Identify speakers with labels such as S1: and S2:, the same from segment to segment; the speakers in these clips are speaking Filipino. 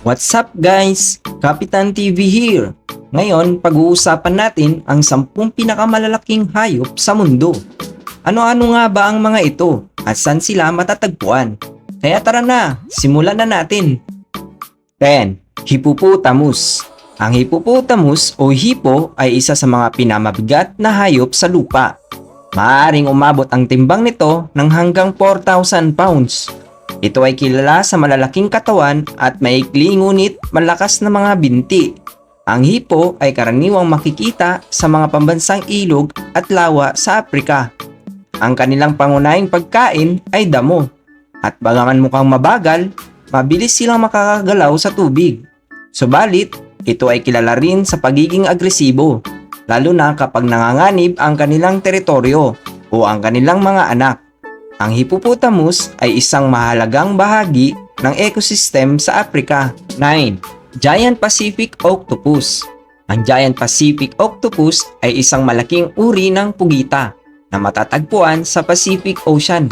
S1: What's up guys? Kapitan TV here. Ngayon, pag-uusapan natin ang 10 pinakamalalaking hayop sa mundo. Ano-ano nga ba ang mga ito at saan sila matatagpuan? Kaya tara na, simulan na natin. 10. Hippopotamus Ang hippopotamus o hippo ay isa sa mga pinamabigat na hayop sa lupa. Maaring umabot ang timbang nito ng hanggang 4,000 pounds. Ito ay kilala sa malalaking katawan at maikli ngunit malakas na mga binti. Ang hipo ay karaniwang makikita sa mga pambansang ilog at lawa sa Afrika. Ang kanilang pangunahing pagkain ay damo. At bagaman mukhang mabagal, mabilis silang makakagalaw sa tubig. Subalit, ito ay kilala rin sa pagiging agresibo, lalo na kapag nanganganib ang kanilang teritoryo o ang kanilang mga anak. Ang hippopotamus ay isang mahalagang bahagi ng ecosystem sa Africa. 9. Giant Pacific Octopus Ang Giant Pacific Octopus ay isang malaking uri ng pugita na matatagpuan sa Pacific Ocean.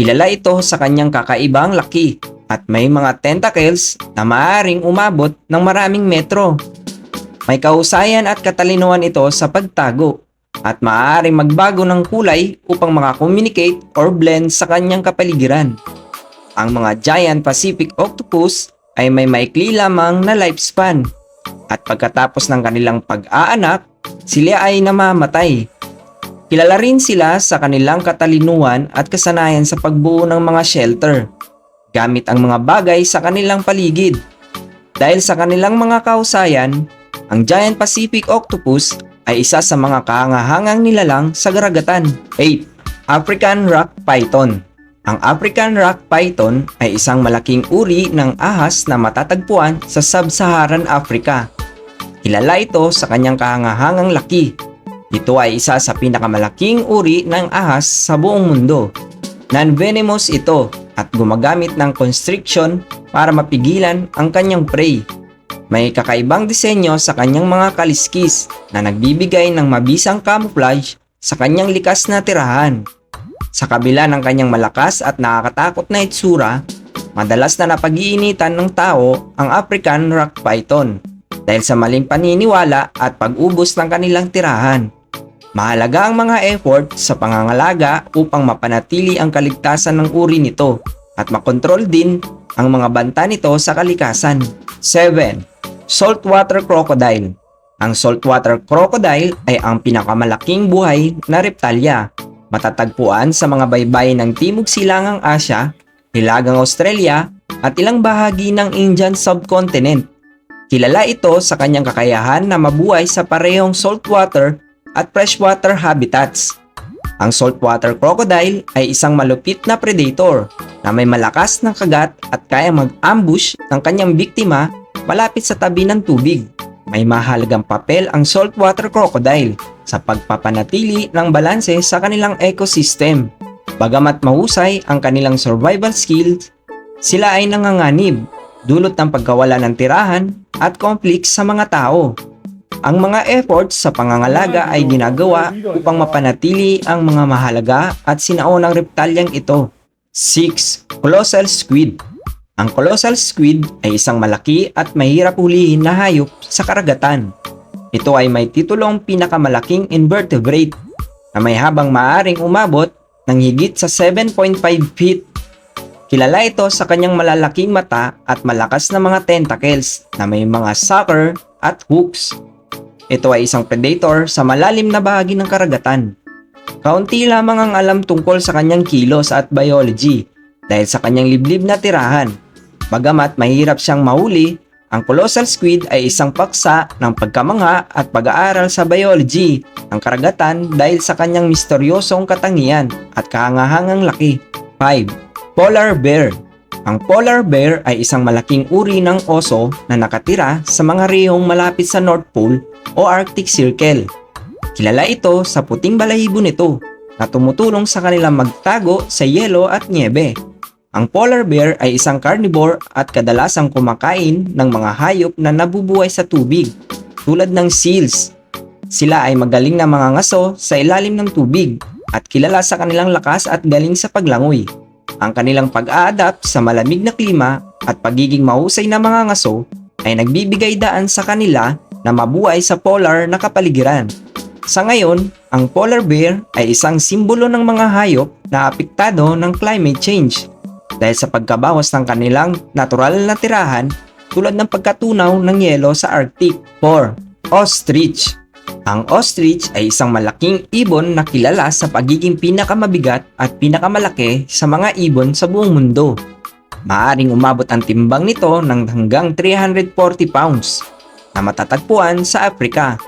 S1: Kilala ito sa kanyang kakaibang laki at may mga tentacles na maaaring umabot ng maraming metro. May kahusayan at katalinuhan ito sa pagtago at maaaring magbago ng kulay upang makakommunicate or blend sa kanyang kapaligiran. Ang mga giant Pacific octopus ay may maikli lamang na lifespan at pagkatapos ng kanilang pag-aanak, sila ay namamatay. Kilala rin sila sa kanilang katalinuhan at kasanayan sa pagbuo ng mga shelter gamit ang mga bagay sa kanilang paligid. Dahil sa kanilang mga kausayan, ang giant Pacific octopus ay isa sa mga kahangahangang nilalang sa garagatan. 8. African Rock Python Ang African Rock Python ay isang malaking uri ng ahas na matatagpuan sa Sub-Saharan Africa. Kilala ito sa kanyang kahangahangang laki. Ito ay isa sa pinakamalaking uri ng ahas sa buong mundo. Non-venomous ito at gumagamit ng constriction para mapigilan ang kanyang prey. May kakaibang disenyo sa kanyang mga kaliskis na nagbibigay ng mabisang camouflage sa kanyang likas na tirahan. Sa kabila ng kanyang malakas at nakakatakot na itsura, madalas na napag-iinitan ng tao ang African rock python dahil sa maling paniniwala at pag-ubos ng kanilang tirahan. Mahalaga ang mga effort sa pangangalaga upang mapanatili ang kaligtasan ng uri nito at makontrol din ang mga banta nito sa kalikasan. 7. Saltwater Crocodile Ang saltwater crocodile ay ang pinakamalaking buhay na reptalya. Matatagpuan sa mga baybayin ng Timog Silangang Asya, Hilagang Australia, at ilang bahagi ng Indian subcontinent. Kilala ito sa kanyang kakayahan na mabuhay sa parehong saltwater at freshwater habitats. Ang saltwater crocodile ay isang malupit na predator na may malakas na kagat at kaya mag-ambush ng kanyang biktima malapit sa tabi ng tubig. May mahalagang papel ang saltwater crocodile sa pagpapanatili ng balanse sa kanilang ecosystem. Bagamat mahusay ang kanilang survival skills, sila ay nanganganib dulot ng pagkawala ng tirahan at conflict sa mga tao. Ang mga efforts sa pangangalaga ay ginagawa upang mapanatili ang mga mahalaga at sinaunang reptalyang ito. 6. Colossal Squid Ang colossal squid ay isang malaki at mahirap hulihin na hayop sa karagatan. Ito ay may titulong pinakamalaking invertebrate na may habang maaring umabot ng higit sa 7.5 feet. Kilala ito sa kanyang malalaking mata at malakas na mga tentacles na may mga sucker at hooks. Ito ay isang predator sa malalim na bahagi ng karagatan. Kaunti lamang ang alam tungkol sa kanyang kilos at biology dahil sa kanyang liblib na tirahan. Bagamat mahirap siyang mahuli, ang colossal squid ay isang paksa ng pagkamangha at pag-aaral sa biology ng karagatan dahil sa kanyang misteryosong katangian at kahangahangang laki. 5. Polar Bear ang polar bear ay isang malaking uri ng oso na nakatira sa mga rehong malapit sa North Pole o Arctic Circle. Kilala ito sa puting balahibo nito na tumutulong sa kanilang magtago sa yelo at niebe. Ang polar bear ay isang carnivore at kadalasang kumakain ng mga hayop na nabubuhay sa tubig tulad ng seals. Sila ay magaling na mga ngaso sa ilalim ng tubig at kilala sa kanilang lakas at galing sa paglangoy. Ang kanilang pag-a-adapt sa malamig na klima at pagiging mahusay na mga ngaso ay nagbibigay daan sa kanila na mabuhay sa polar na kapaligiran. Sa ngayon, ang polar bear ay isang simbolo ng mga hayop na apektado ng climate change dahil sa pagkabawas ng kanilang natural na tirahan tulad ng pagkatunaw ng yelo sa Arctic. 4. Ostrich Ang ostrich ay isang malaking ibon na kilala sa pagiging pinakamabigat at pinakamalaki sa mga ibon sa buong mundo. Maaring umabot ang timbang nito ng hanggang 340 pounds na matatagpuan sa Afrika.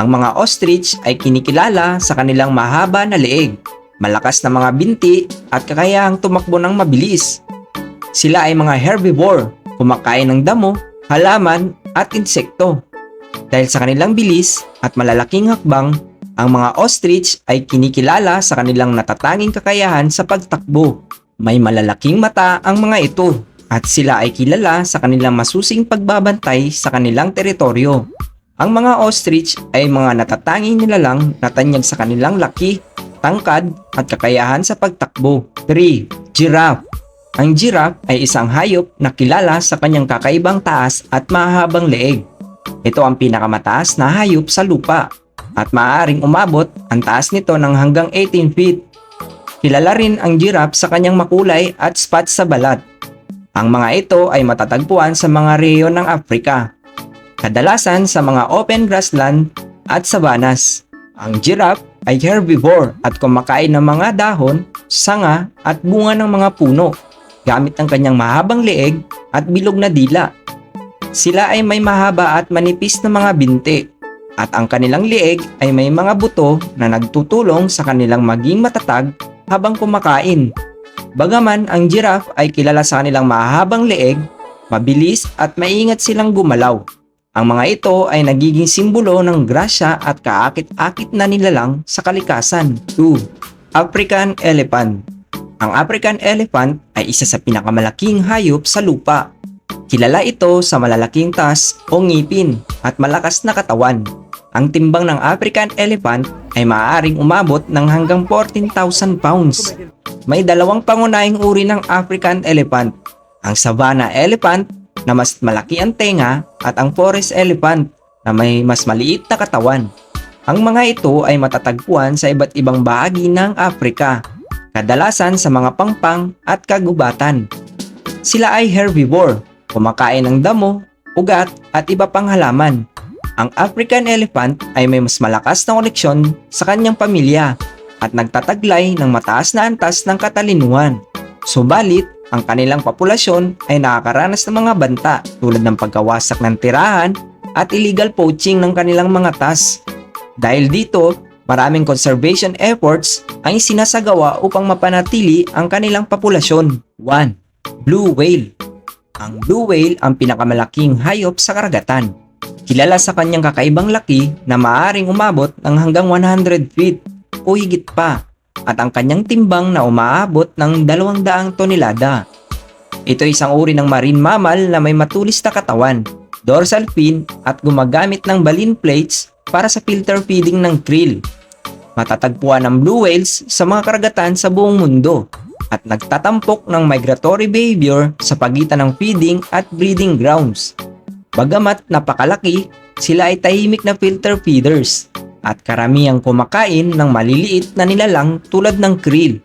S1: Ang mga ostrich ay kinikilala sa kanilang mahaba na leeg, malakas na mga binti at kakayahang tumakbo ng mabilis. Sila ay mga herbivore, kumakain ng damo, halaman at insekto. Dahil sa kanilang bilis at malalaking hakbang, ang mga ostrich ay kinikilala sa kanilang natatanging kakayahan sa pagtakbo. May malalaking mata ang mga ito at sila ay kilala sa kanilang masusing pagbabantay sa kanilang teritoryo. Ang mga ostrich ay mga natatanging nilalang na tanyag sa kanilang laki, tangkad at kakayahan sa pagtakbo. 3. Giraffe Ang giraffe ay isang hayop na kilala sa kanyang kakaibang taas at mahabang leeg. Ito ang pinakamataas na hayop sa lupa at maaaring umabot ang taas nito ng hanggang 18 feet. Kilala rin ang giraffe sa kanyang makulay at spots sa balat. Ang mga ito ay matatagpuan sa mga rehiyon ng Afrika, kadalasan sa mga open grassland at savannas. Ang giraffe ay herbivore at kumakain ng mga dahon, sanga at bunga ng mga puno gamit ang kanyang mahabang leeg at bilog na dila. Sila ay may mahaba at manipis na mga binti at ang kanilang leeg ay may mga buto na nagtutulong sa kanilang maging matatag habang kumakain. Bagaman ang giraffe ay kilala sa kanilang mahabang leeg, mabilis at maingat silang gumalaw. Ang mga ito ay nagiging simbolo ng grasya at kaakit-akit na nilalang sa kalikasan. 2. African Elephant Ang African Elephant ay isa sa pinakamalaking hayop sa lupa. Kilala ito sa malalaking tas o ngipin at malakas na katawan. Ang timbang ng African Elephant ay maaaring umabot ng hanggang 14,000 pounds. May dalawang pangunahing uri ng African Elephant. Ang Savannah Elephant na mas malaki ang tenga at ang Forest Elephant na may mas maliit na katawan. Ang mga ito ay matatagpuan sa iba't ibang bahagi ng Afrika, kadalasan sa mga pangpang at kagubatan. Sila ay herbivore, kumakain ng damo, ugat at iba pang halaman. Ang African elephant ay may mas malakas na koneksyon sa kanyang pamilya at nagtataglay ng mataas na antas ng katalinuhan. Subalit, ang kanilang populasyon ay nakakaranas ng mga banta tulad ng pagkawasak ng tirahan at illegal poaching ng kanilang mga tas. Dahil dito, maraming conservation efforts ang sinasagawa upang mapanatili ang kanilang populasyon. 1. Blue whale Ang blue whale ang pinakamalaking hayop sa karagatan. Kilala sa kanyang kakaibang laki na maaring umabot ng hanggang 100 feet o higit pa at ang kanyang timbang na umaabot ng 200 tonelada. Ito isang uri ng marine mammal na may matulis na katawan, dorsal fin at gumagamit ng baleen plates para sa filter feeding ng krill. Matatagpuan ang blue whales sa mga karagatan sa buong mundo at nagtatampok ng migratory behavior sa pagitan ng feeding at breeding grounds. Bagamat napakalaki, sila ay tahimik na filter feeders at karamihang kumakain ng maliliit na nilalang tulad ng krill.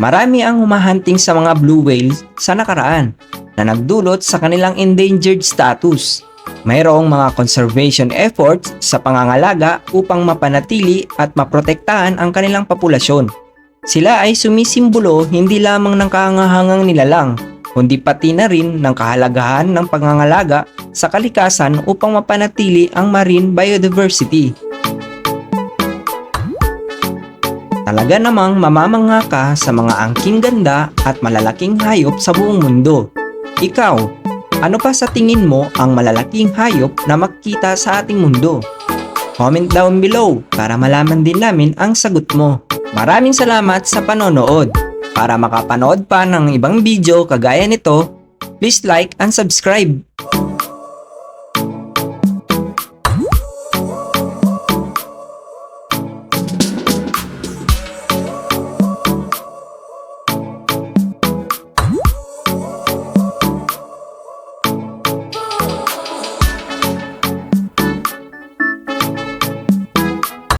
S1: Marami ang humahunting sa mga blue whales sa nakaraan na nagdulot sa kanilang endangered status. Mayroong mga conservation efforts sa pangangalaga upang mapanatili at maprotektahan ang kanilang populasyon. Sila ay sumisimbolo hindi lamang ng kahangahangang nilalang, kundi pati na rin ng kahalagahan ng pangangalaga sa kalikasan upang mapanatili ang marine biodiversity. Talaga namang mamamangha ka sa mga angking ganda at malalaking hayop sa buong mundo. Ikaw, ano pa sa tingin mo ang malalaking hayop na makita sa ating mundo? Comment down below para malaman din namin ang sagot mo. Maraming salamat sa panonood. Para makapanood pa ng ibang video kagaya nito, please like and subscribe.